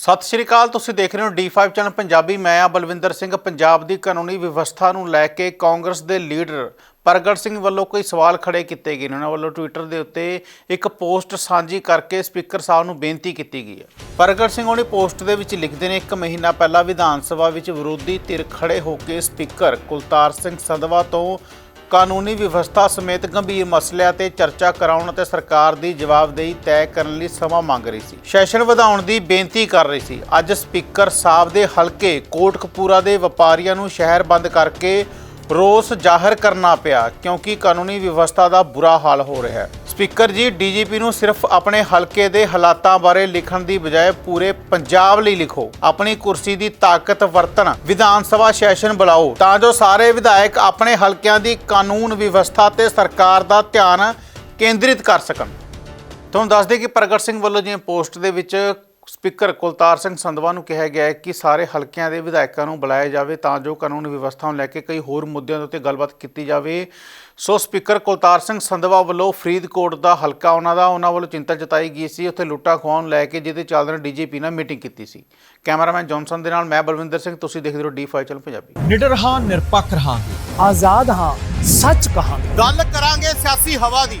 ਸਤਿ ਸ਼੍ਰੀ ਅਕਾਲ, ਤੁਸੀਂ ਦੇਖ ਰਹੇ ਹੋ D5 ਚੈਨਲ ਪੰਜਾਬੀ। ਮੈਂ ਆ ਬਲਵਿੰਦਰ ਸਿੰਘ, ਪੰਜਾਬ ਦੀ ਕਾਨੂੰਨੀ ਵਿਵਸਥਾ ਨੂੰ ਲੈ ਕੇ ਕਾਂਗਰਸ ਦੇ ਲੀਡਰ ਪ੍ਰਗਟ ਸਿੰਘ ਵੱਲੋਂ ਕੋਈ ਸਵਾਲ ਖੜੇ ਕੀਤੇ ਗਏ ਨੇ। ਉਹਨਾਂ ਵੱਲੋਂ ਟਵਿੱਟਰ ਦੇ ਉੱਤੇ ਇੱਕ ਪੋਸਟ ਸਾਂਝੀ ਕਰਕੇ ਸਪੀਕਰ ਸਾਹਿਬ ਨੂੰ ਬੇਨਤੀ ਕੀਤੀ ਗਈ ਹੈ। ਪ੍ਰਗਟ ਸਿੰਘ ਉਹਨੇ ਪੋਸਟ ਦੇ ਵਿੱਚ ਲਿਖਦੇ ਨੇ, ਇੱਕ ਮਹੀਨਾ ਪਹਿਲਾਂ ਵਿਧਾਨ ਸਭਾ ਵਿੱਚ ਵਿਰੋਧੀ ਧਿਰ ਖੜੇ ਹੋ ਕੇ ਸਪੀਕਰ ਕੁਲਤਾਰ ਸਿੰਘ ਸੰਧਵਾ ਤੋਂ ਕਾਨੂੰਨੀ ਵਿਵਸਥਾ ਸਮੇਤ ਗੰਭੀਰ ਮਸਲਿਆਂ ਤੇ ਚਰਚਾ ਕਰਾਉਣ ਅਤੇ ਸਰਕਾਰ ਦੀ ਜਵਾਬਦੇਹੀ ਤੈਅ ਕਰਨ ਲਈ ਸਮਾਂ ਮੰਗ ਰਹੀ ਸੀ। ਸੈਸ਼ਨ ਵਧਾਉਣ ਦੀ ਬੇਨਤੀ ਕਰ ਰਹੀ ਸੀ। ਅੱਜ ਸਪੀਕਰ ਸਾਹਿਬ ਦੇ ਹਲਕੇ ਕੋਟਕਪੂਰਾ ਦੇ ਵਪਾਰੀਆਂ ਨੂੰ ਸ਼ਹਿਰ ਬੰਦ ਕਰਕੇ ਰੋਸ ਜ਼ਾਹਰ ਕਰਨਾ ਪਿਆ, ਕਿਉਂਕਿ ਕਾਨੂੰਨੀ ਵਿਵਸਥਾ ਦਾ ਬੁਰਾ ਹਾਲ ਹੋ ਰਿਹਾ ਹੈ। ਸਪੀਕਰ ਜੀ, ਡੀਜੀਪੀ ਨੂੰ ਸਿਰਫ ਆਪਣੇ ਹਲਕੇ ਦੇ ਹਾਲਾਤਾਂ ਬਾਰੇ ਲਿਖਣ ਦੀ ਬਜਾਏ ਪੂਰੇ ਪੰਜਾਬ ਲਈ ਲਿਖੋ। ਆਪਣੀ ਕੁਰਸੀ ਦੀ ਤਾਕਤ ਵਰਤਣ, ਵਿਧਾਨ ਸਭਾ ਸੈਸ਼ਨ ਬੁਲਾਓ। ਤਾਂ ਜੋ ਸਾਰੇ ਵਿਧਾਇਕ ਆਪਣੇ ਹਲਕਿਆਂ ਦੀ ਕਾਨੂੰਨ ਵਿਵਸਥਾ ਤੇ ਸਰਕਾਰ ਦਾ ਧਿਆਨ ਕੇਂਦਰਿਤ ਕਰ ਸਕਣ। ਤੁਹਾਨੂੰ ਦੱਸ ਦੇ ਕਿ ਪ੍ਰਗਟ ਸਿੰਘ ਵੱਲੋਂ ਜਿਵੇਂ ਪੋਸਟ ਦੇ ਵਿੱਚ ਸਪੀਕਰ ਕੁਲਤਾਰ ਸਿੰਘ ਸੰਧਵਾ ਨੂੰ ਕਿਹਾ ਗਿਆ ਹੈ ਕਿ ਸਾਰੇ ਹਲਕਿਆਂ ਦੇ ਵਿਧਾਇਕਾਂ ਨੂੰ ਬੁਲਾਇਆ ਜਾਵੇ ਤਾਂ ਜੋ ਕਾਨੂੰਨ ਵਿਵਸਥਾ ਨੂੰ ਲੈ ਕੇ ਕਈ ਹੋਰ ਮੁੱਦਿਆਂ ਦੇ ਉੱਤੇ ਗੱਲਬਾਤ ਕੀਤੀ ਜਾਵੇ। ਸੋ ਸਪੀਕਰ ਕੁਲਤਾਰ ਸਿੰਘ ਸੰਧਵਾ ਵੱਲੋਂ ਫਰੀਦਕੋਟ ਦਾ ਹਲਕਾ ਉਹਨਾਂ ਦਾ ਉਹਨਾਂ ਵੱਲੋਂ ਚਿੰਤਾ ਜਤਾਈ ਗਈ ਸੀ। ਉੱਥੇ ਲੁੱਟਾ ਨੂੰ ਲੈ ਕੇ ਜਿਹਦੇ ਚੱਲਦੇ ਡੀਜੀਪੀ ਨਾਲ ਮੀਟਿੰਗ ਕੀਤੀ ਸੀ। ਕੈਮਰਾਮੈਨ ਜੌਨਸਨ ਦੇ ਨਾਲ ਮੈਂ ਬਲਵਿੰਦਰ ਸਿੰਘ ਤੁਸੀਂ ਦੇਖਦੇ ਰਹੋ ਡੀ5 ਚੈਨਲ ਪੰਜਾਬੀ। ਨਿਡਰ ਹਾਂ ਨਿਰਪੱਖ ਰਹਾਂਗੇ। ਆਜ਼ਾਦ ਹਾਂ ਸੱਚ ਕਹਾਂਗੇ। ਗੱਲ ਕਰਾਂਗੇ ਸਿਆਸੀ ਹਵਾ ਦੀ।